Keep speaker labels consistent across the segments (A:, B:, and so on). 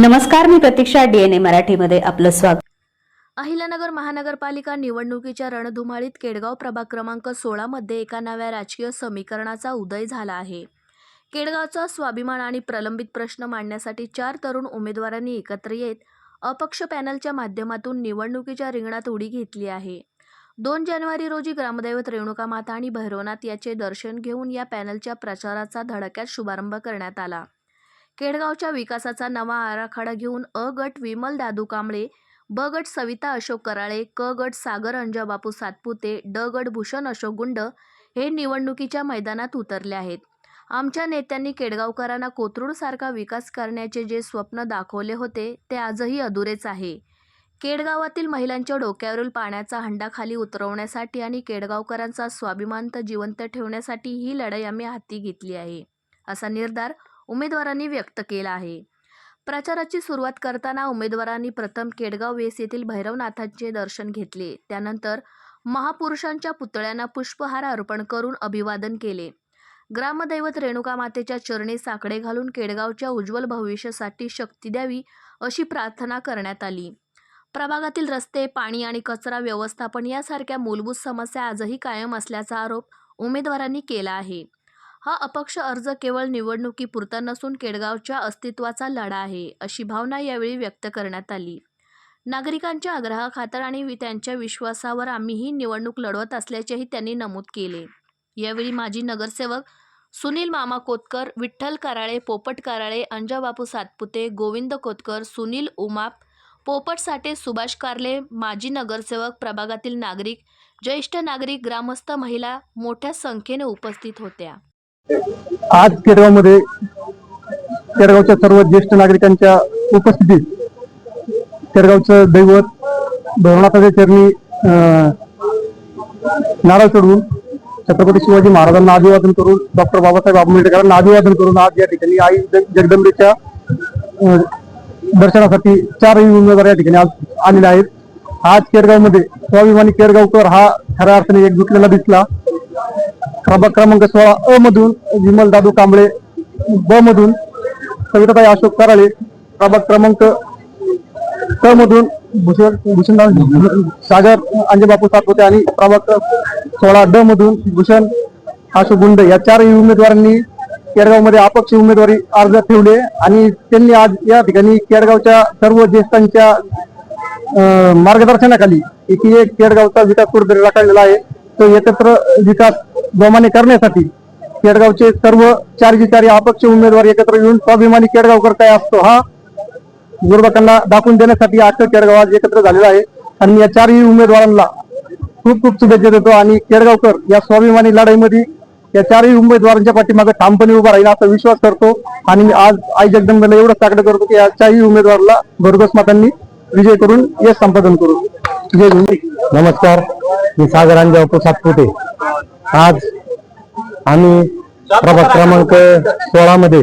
A: नमस्कार मी प्रतीक्षा डीएनए मराठीमध्ये आपलं स्वागत.
B: अहिल्यानगर महानगरपालिका निवडणुकीच्या रणधुमाळीत केडगाव प्रभाग क्रमांक सोळामध्ये एका नव्या राजकीय समीकरणाचा उदय झाला आहे. केडगावचा स्वाभिमान आणि प्रलंबित प्रश्न मांडण्यासाठी चार तरुण उमेदवारांनी एकत्र येत अपक्ष पॅनलच्या माध्यमातून निवडणुकीच्या रिंगणात उडी घेतली आहे. दोन जानेवारी रोजी ग्रामदैवत रेणुका माता आणि भैरवनाथ याचे दर्शन घेऊन या पॅनलच्या प्रचाराचा धडक्यात शुभारंभ करण्यात आला. केडगावच्या विकासाचा नवा आराखडा घेऊन अ गट विमल दादू कांबळे ब गट सविता अशोक कराळे क गट सागर अंजाबापू सातपुते ड गट भूषण अशोक गुंड हे निवडणुकीच्या मैदानात उतरले आहेत. आमच्या नेत्यांनी केडगावकरांना कोथरूडसारखा विकास करण्याचे जे स्वप्न दाखवले होते ते आजही अधुरेच आहे. केडगावातील महिलांच्या डोक्यावरील पाण्याचा हंडा खाली उतरवण्यासाठी आणि केडगावकरांचा स्वाभिमान तर जिवंत ठेवण्यासाठी ही लढाई आम्ही हाती घेतली आहे असा निर्धार उमेदवारांनी व्यक्त केला आहे. प्रचाराची सुरुवात करताना उमेदवारांनी प्रथम केडगाव वेस येथील भैरवनाथांचे दर्शन घेतले. त्यानंतर महापुरुषांच्या पुतळ्यांना पुष्पहार अर्पण करून अभिवादन केले. ग्रामदैवत रेणुका मातेच्या चरणी साकडे घालून केडगावच्या उज्ज्वल भविष्यासाठी शक्ती द्यावी अशी प्रार्थना करण्यात आली. प्रभागातील रस्ते पाणी आणि कचरा व्यवस्थापन यासारख्या मूलभूत समस्या आजही कायम असल्याचा आरोप उमेदवारांनी केला आहे. हा अपक्ष अर्ज केवळ निवडणुकीपुरता नसून केडगावच्या अस्तित्वाचा लढा आहे अशी भावना यावेळी व्यक्त करण्यात आली. नागरिकांच्या आग्रहाखातर आणि त्यांच्या विश्वासावर आम्ही ही निवडणूक लढवत असल्याचेही त्यांनी नमूद केले. यावेळी माजी नगरसेवक सुनील मामा कोतकर विठ्ठल कराळे पोपट कराळे अंजाबापू सातपुते गोविंद कोतकर सुनील उमाप पोपट साठे सुभाष कारले माजी नगरसेवक प्रभागातील नागरिक ज्येष्ठ नागरिक ग्रामस्थ महिला मोठ्या संख्येने उपस्थित होत्या.
C: आज केडगावमध्ये केडगावच्या सर्व ज्येष्ठ नागरिकांच्या उपस्थितीत केडगावचं दैवत भवनाचा चरणी अं, नारळ चढवून छत्रपती शिवाजी महाराजांना अभिवादन करून डॉक्टर बाबासाहेब आंबेडकरांना अभिवादन करून आज या ठिकाणी आई जगदंबेच्या दर्शनासाठी चारही उमेदवार या ठिकाणी आज आलेले आहेत. आज केरगावमध्ये स्वाभिमानी केरगावकर हा खऱ्या अर्थाने एकजुटलेला दिसला. प्रभाग क्रमांक सोळा अ मधून विमल दादू कांबळे ब मधून सविताताई अशोक कराळे प्रभाग क्रमांक क मधून भूषण भूषणराव सागर अंजबापू सातपुते आणि प्रभाग सोळा ड मधून भूषण अशोक गुंड. या चारही उमेदवारांनी केरगावमध्ये अपक्ष उमेदवारी अर्ज ठेवले आणि त्यांनी आज या ठिकाणी केरगावच्या सर्व ज्येष्ठांच्या मार्गदर्शनाखाली एक एक केडगावचा विकास कुठेतरी राखलेला आहे. तो एकत्र विकास जोमाने करण्यासाठी केडगावचे सर्व चारही चारी अपक्ष उमेदवार एकत्र येऊन स्वाभिमानी केडगावकर काय असतो. हा गुरुबाकांना दाखवून देण्यासाठी आजचं केडगाव आज एकत्र झालेला आहे. आणि या चारही उमेदवारांना खूप खूप शुभेच्छा देतो. आणि केडगावकर या स्वाभिमानी लढाईमध्ये या चारही उमेदवारांच्या पाठीमागे ठामपणे उभा राहील असा विश्वास करतो. आणि मी आज आई जगदंबेला एवढं साकडं करतो की या चारही उमेदवाराला भरघोस मातांनी विजय करून यश संपादन करू विजय नमस्कार मी सागरांजाव प्रसाद पोटे. आज आम्ही प्रभाग क्रमांक सोळा मध्ये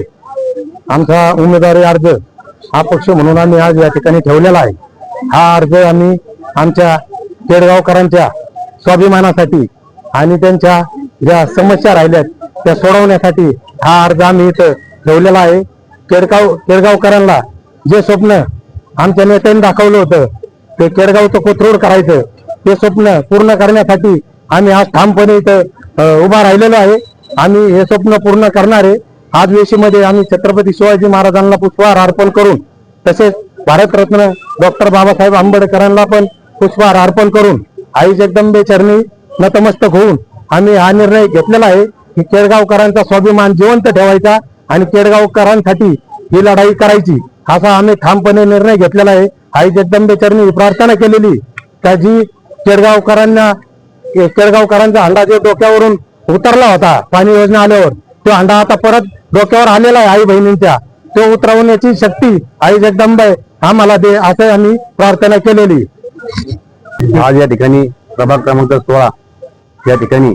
C: आमचा उमेदवारी अर्ज हा पक्ष म्हणून आम्ही आज या ठिकाणी ठेवलेला आहे. हा अर्ज आम्ही आमच्या केडगावकरांच्या स्वाभिमानासाठी आणि त्यांच्या ज्या समस्या राहिल्यात त्या सोडवण्यासाठी हा अर्ज आम्ही इथं ठेवलेला आहे. केडगाव केडगावकरांना जे स्वप्न आमच्या नेत्यांनी दाखवलं होतं. ते केडगावचं कोथरूड करायचं. ते स्वप्न पूर्ण करण्यासाठी आम्ही आज ठामपणे इथं उभा राहिलेलो आहे. आम्ही हे स्वप्न पूर्ण करणारे आज वेशीमध्ये आम्ही छत्रपती शिवाजी महाराजांना पुष्पहार अर्पण करून तसेच भारतरत्न डॉक्टर बाबासाहेब आंबेडकरांना पण पुष्पहार अर्पण करून आई जगदंबे चरणी नतमस्तक होऊन आम्ही हा निर्णय घेतलेला आहे की केडगावकरांचा स्वाभिमान जिवंत ठेवायचा आणि केडगावकरांसाठी ही लढाई करायची. असा आम्ही ठामपणे निर्णय घेतलेला आहे. आई जगदंबे चरणी प्रार्थना केलेली. त्या जी केडगावकरांना केडगावकरांचा हंडा जो डोक्यावरून उतरला होता पाणी योजना आल्यावर तो हंडा आता परत डोक्यावर आलेला आहे आई बहिणींच्या. तो उतरवण्याची शक्ती आई जगदंबे आम्हाला दे असं आम्ही प्रार्थना केलेली. आज या ठिकाणी प्रभाग क्रमांक सोळा या ठिकाणी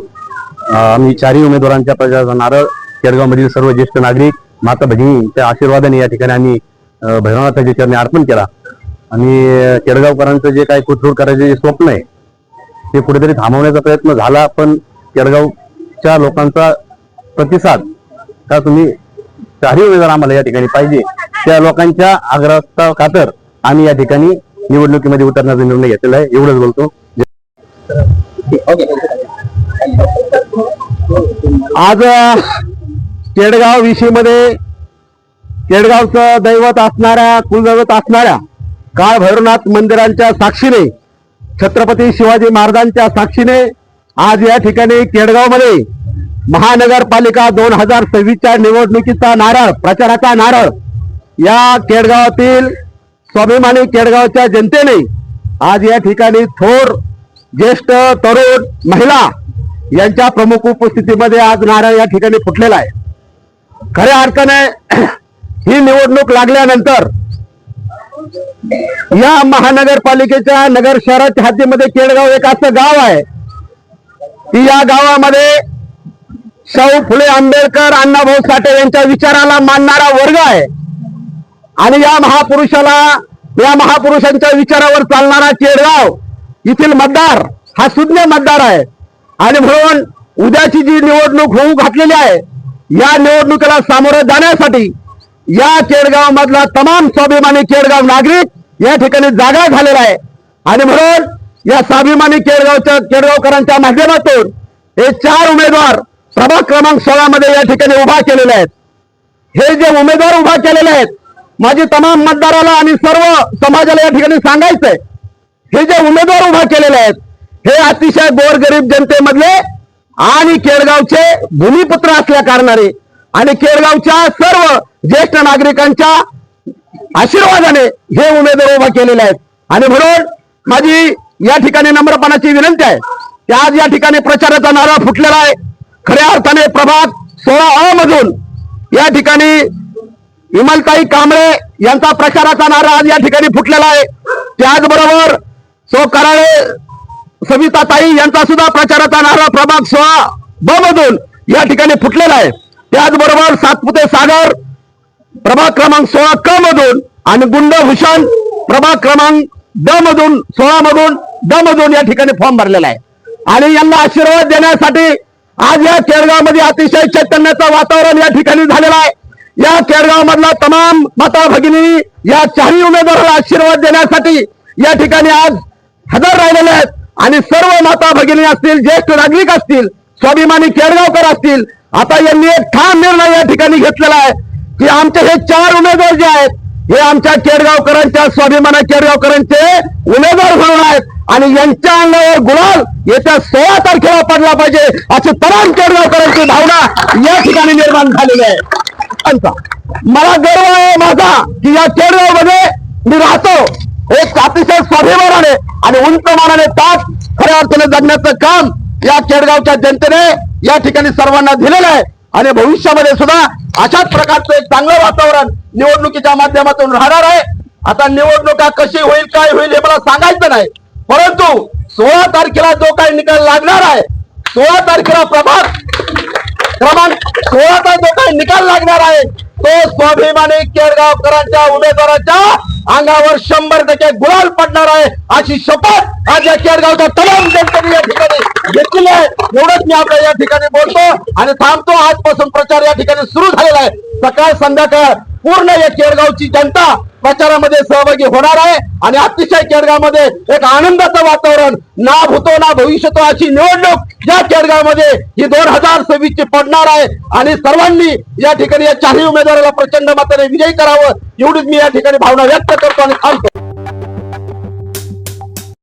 C: आम्ही चारही उमेदवारांच्या प्रचाराचा नारळ केडगावमधील सर्व ज्येष्ठ नागरिक माता भगिनींच्या आशीर्वादाने या ठिकाणी आम्ही भैरवनाथाच्या चरणी अर्पण केला. आणि केडगावकरांचं जे काही कुठरूड करायचे जे स्वप्न आहे ते कुठेतरी थांबवण्याचा प्रयत्न झाला पण केडगावच्या लोकांचा प्रतिसाद का तुम्ही चारही उमेदवार आम्हाला या ठिकाणी पाहिजे
D: त्या लोकांच्या आग्रहाचा खातर आम्ही या ठिकाणी निवडणुकीमध्ये उतरण्याचा निर्णय घेतलेला आहे एवढंच बोलतो. आज केडगाव विषयीमध्ये केडगावचं दैवत असणाऱ्या कुलदैवत असणाऱ्या काळ भैरवनाथ मंदिरांच्या साक्षीने छत्रपती शिवाजी महाराजांच्या साक्षीने आज या ठिकाणी केडगावमध्ये महानगरपालिका दोन हजार सव्वीसच्या निवडणुकीचा नारळ प्रचाराचा नारळ या केडगावातील स्वाभिमानी केडगावच्या जनतेने आज या ठिकाणी थोर ज्येष्ठ तरुण महिला यांच्या प्रमुख उपस्थितीमध्ये आज नारळ या ठिकाणी फुटलेला आहे. खऱ्या अर्थाने ही निवडणूक लागल्यानंतर या महानगरपालिकेच्या नगर शहराच्या हद्दीमध्ये केडगाव एक असं गाव आहे. की या गावामध्ये शाहू फुले आंबेडकर अण्णाभाऊ साठे यांच्या विचाराला मानणारा वर्ग आहे. आणि या महापुरुषाला या महापुरुषांच्या विचारावर चालणारा केडगाव येथील मतदार हा सुज्ञ मतदार आहे. आणि म्हणून उद्याची जी निवडणूक होऊ घातलेली आहे या निवडणुकीला सामोरं जाण्यासाठी या केडगाव मधला तमाम स्वाभिमानी केडगाव नागरिक या ठिकाणी जागा झालेला आहे. आणि म्हणून या स्वाभिमानी केडगावच्या केडगावकरांच्या माध्यमातून हे चार उमेदवार सभा क्रमांक सोळा मध्ये या ठिकाणी उभा केलेले आहेत. हे जे उमेदवार उभा केलेले आहेत माझी तमाम मतदाराला आणि सर्व समाजाला या ठिकाणी सांगायचंय. हे जे उमेदवार उभा केलेले आहेत हे अतिशय गोरगरीब जनतेमधले आणि केडगावचे भूमिपुत्र असल्या कारणाने आणि केडगावच्या सर्व ज्येष्ठ नागरिकांच्या आशीर्वादाने हे उमेदवार उभा केलेले आहेत. आणि म्हणून माझी या ठिकाणी नम्रपणाची विनंती आहे की आज या ठिकाणी प्रचाराचा नारा फुटलेला आहे. खऱ्या अर्थाने प्रभाग सोळा अ मधून या ठिकाणी विमलताई कांबळे यांचा प्रचाराचा नारा आज या ठिकाणी फुटलेला आहे. त्याचबरोबर सो कराळे सविताताई यांचा सुद्धा प्रचाराचा नारा प्रभाग सोळा ब मधून या ठिकाणी फुटलेला आहे. त्याचबरोबर सातपुते सागर प्रभाग क्रमांक सोळा क मधून आणि गुंडभूषण प्रभाग क्रमांक द मधून सोळा मधून द मधून या ठिकाणी फॉर्म भरलेला आहे. आणि यांना आशीर्वाद देण्यासाठी आज या केळगावमध्ये अतिशय चैतन्याचं वातावरण या ठिकाणी झालेलं आहे. या केळगाव मधला तमाम माता भगिनी या चारही उमेदवाराला आशीर्वाद देण्यासाठी या ठिकाणी आज हजर राहिलेले आहेत. आणि सर्व माता भगिनी असतील ज्येष्ठ नागरिक असतील स्वाभिमानी केळगावकर असतील आता यांनी एक ठाम निर्णय या ठिकाणी घेतलेला आहे. की आमचे हे चार उमेदवार जे आहेत हे आमच्या केडगावकरांच्या स्वाभिमाना केडगावकरांचे उमेदवार म्हणून आहेत. आणि यांच्या अंगावर गुलाल येत्या सोळा तारखेला पडला पाहिजे अशी तमाम केडगावकरांची भावना या ठिकाणी निर्माण झालेली आहे. मला गर्व आहे माझा की या केडगावमध्ये मी राहतो. एक अतिशय स्वाभिमानाने आणि उंच मानाने ताप खऱ्या अर्थाने जगण्याचं काम या केडगावच्या जनतेने या ठिकाणी सर्वांना दिलेलं आहे. आणि भविष्यामध्ये सुद्धा अशाच प्रकारचं एक चांगलं वातावरण निवडणुकीच्या माध्यमातून राहणार आहे. आता निवडणुका कशी होईल काय होईल हे मला सांगायचं नाही. परंतु सोळा तारखेला जो काही निकाल लागणार आहे सोळा तारखेला प्रभाग क्रमांक सोळाचा जो काही निकाल लागणार आहे तो स्वाभिमानी केळगावकरांच्या उमेदवाराच्या अंगावर शंभर टक्के गुलाल पडणार आहे अशी शपथ आज या केडगावच्या तमाम जनतेने या ठिकाणी घेतलेली आहे. एवढंच मी आपल्या या ठिकाणी बोलतो आणि थांबतो. आजपासून प्रचार या ठिकाणी सुरू झालेला आहे. सकाळ संध्याकाळ पूर्ण या केडगावची जनता प्रचारामध्ये सहभागी होणार आहे. आणि अतिशय केडगावमध्ये एक आनंदाचं वातावरण ना भूतो ना भविष्यतो अशी निवडणूक या केडगावमध्ये ही दोन हजार सव्वीस ची पडणार आहे. आणि सर्वांनी या ठिकाणी या चारही उमेदवाराला प्रचंड मताने विजयी करावं एवढीच मी या ठिकाणी भावना व्यक्त करतो आणि सांगतो.